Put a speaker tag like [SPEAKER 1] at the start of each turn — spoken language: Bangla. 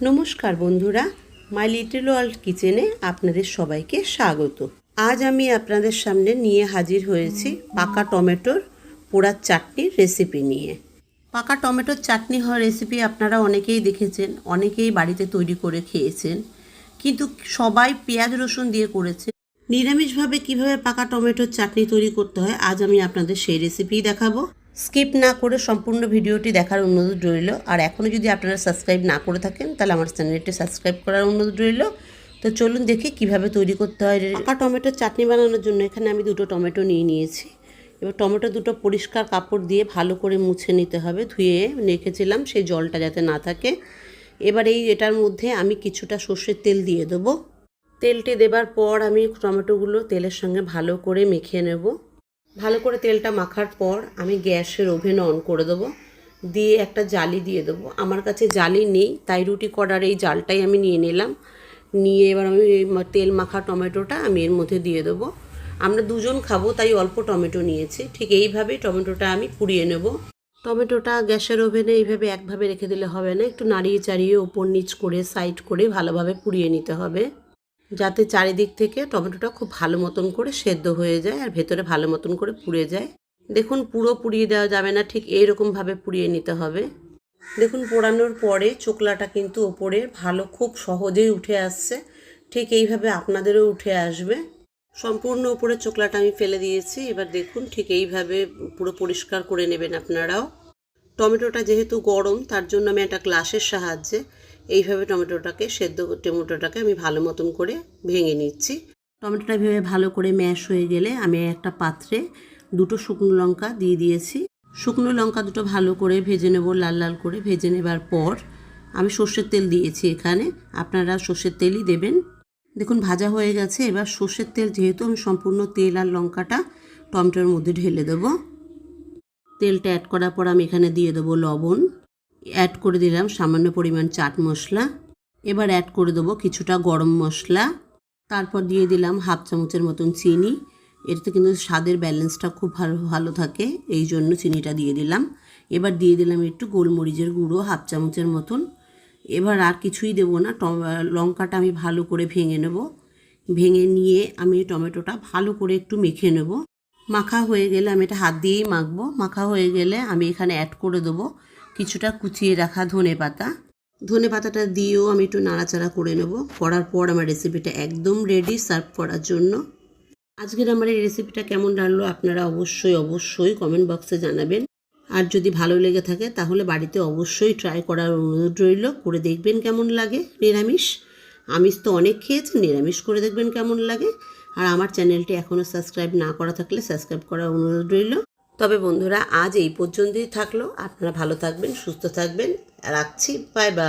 [SPEAKER 1] নমস্কার বন্ধুরা, মাই লিটল ওয়ার্ল্ড কিচেনে আপনাদের সবাইকে স্বাগত। আজ আমি আপনাদের সামনে নিয়ে হাজির হয়েছি পাকা টমেটোর পোড়ার চাটনির রেসিপি নিয়ে। পাকা টমেটোর চাটনি হওয়ার রেসিপি আপনারা অনেকেই দেখেছেন, অনেকেই বাড়িতে তৈরি করে খেয়েছেন, কিন্তু সবাই পেঁয়াজ রসুন দিয়ে করেছে। নিরামিষভাবে কীভাবে পাকা টমেটোর চাটনি তৈরি করতে হয়, আজ আমি আপনাদের সেই রেসিপিই দেখাবো। স্কিপ না করে সম্পূর্ণ ভিডিওটি দেখার অনুরোধ রইল। আর এখনও যদি আপনারা সাবস্ক্রাইব না করে থাকেন, তাহলে আমার চ্যানেলটি সাবস্ক্রাইব করার অনুরোধ রইল। তো চলুন দেখি কীভাবে তৈরি করতে হয়। পাকা টমেটোর চাটনি বানানোর জন্য এখানে আমি দুটো টমেটো নিয়ে নিয়েছি। এবার টমেটো দুটো পরিষ্কার কাপড় দিয়ে ভালো করে মুছে নিতে হবে। ধুয়ে রেখেছিলাম, সেই জলটা যাতে না থাকে। এবার এই এটার মধ্যে আমি কিছুটা সর্ষের তেল দিয়ে দেবো। তেলটি দেবার পর আমি টমেটোগুলো তেলের সঙ্গে ভালো করে মেখে নেব। ভালো করে তেলটা মাখার পর আমি গ্যাসের ওভেন অন করে দেবো। দিয়ে একটা জালি দিয়ে দেবো। আমার কাছে জালি নেই, তাই রুটি করার এই জালটাই আমি নিয়ে নিলাম। নিয়ে এবার আমি তেল মাখা টমেটোটা আমি এর মধ্যে দিয়ে দেবো। আমরা দুজন খাব, তাই অল্প টমেটো নিয়েছি। ঠিক এইভাবেই টমেটোটা আমি পুড়িয়ে নেব। টমেটোটা গ্যাসের ওভেনে এইভাবে একভাবে রেখে দিলে হবে না। একটু নাড়িয়ে চাড়িয়ে ওপর নিচ করে, সাইড করে ভালোভাবে পুড়িয়ে নিতে হবে। যাতে চারিদিক থেকে টমেটোটা খুব ভালো মতন করে সেদ্ধ হয়ে যায় আর ভেতরে ভালো মতন করে পুড়ে যায়। দেখুন পুরো পুড়িয়ে দেওয়া যাবে না, ঠিক এইরকমভাবে পুড়িয়ে নিতে হবে। দেখুন পোড়ানোর পরে চোকলাটা কিন্তু ওপরে ভালো খুব সহজেই উঠে আসছে, ঠিক এইভাবে আপনাদেরও উঠে আসবে। সম্পূর্ণ উপরে চোকলাটা আমি ফেলে দিয়েছি, এবার দেখুন ঠিক এইভাবে পুরো পরিষ্কার করে নেবেন আপনারাও। টমেটোটা যেহেতু গরম, তার জন্য আমি একটা গ্লাসের সাহায্যে এইভাবে টমেটোটাকে, সেদ্ধ টমেটোটাকে আমি ভালো মতন করে ভেঙে নিচ্ছি। টমেটোটা ভেবে ভালো করে ম্যাশ হয়ে গেলে আমি একটা পাত্রে দুটো শুকনো লঙ্কা দিয়ে দিয়েছি। শুকনো লঙ্কা দুটো ভালো করে ভেজে নেব, লাল লাল করে ভেজে নেবার পর আমি সর্ষের তেল দিয়েছি এখানে। আপনারা সর্ষের তেলই দেবেন। দেখুন, ভাজা হয়ে গেছে। এবার সর্ষের তেল, যেহেতু আমি সম্পূর্ণ তেল আর লঙ্কাটা টমেটোর মধ্যে ঢেলে দেবো, তেলটা অ্যাড করার পর আমি এখানে দিয়ে দেবো লবণ। অ্যাড করে দিলাম সামান্য পরিমাণ চাট মশলা। এবার অ্যাড করে দেবো কিছুটা গরম মশলা। তারপর দিয়ে দিলাম হাফ চামচের মতন চিনি। এটাতে কিন্তু স্বাদের ব্যালেন্সটা খুব ভালো ভালো থাকে, এই জন্য চিনিটা দিয়ে দিলাম। এবার দিয়ে দিলাম একটু গোলমরিচের গুঁড়ো, হাফ চামচের মতন। এবার আর কিছুই দেবো না লঙ্কাটা আমি ভালো করে ভেঙে নেব। ভেঙে নিয়ে আমি টমেটোটা ভালো করে একটু মেখে নেব। মাখা হয়ে গেলে আমি এটা হাত দিয়েই মাখবো। মাখা হয়ে গেলে আমি এখানে অ্যাড করে দেবো। কিছুটা কুচিয়ে রাখা ধনে পাতা। ধনে পাতাটা দিয়েও আমি একটু নাড়াচাড়া করে নেব। করার পর আমার রেসিপিটা একদম রেডি সার্ভ করার জন্য। আজকের আমার এই রেসিপিটা কেমন লাগল আপনারা অবশ্যই অবশ্যই কমেন্ট বক্সে জানাবেন। আর যদি ভালো লেগে থাকে তাহলে বাড়িতে অবশ্যই ট্রাই করার অনুরোধ রইল। করে দেখবেন কেমন লাগে নিরামিষ। আমিষ তো অনেক খেয়েছি, নিরামিষ করে দেখবেন কেমন লাগে। আর আমার চ্যানেলটি এখনও সাবস্ক্রাইব না করা থাকলে সাবস্ক্রাইব করার অনুরোধ রইল। তবে বন্ধুরা আজ এই পর্যন্তই থাকল। আপনারা ভালো থাকবেন সুস্থ থাকবেন। রাখছি বাই বাই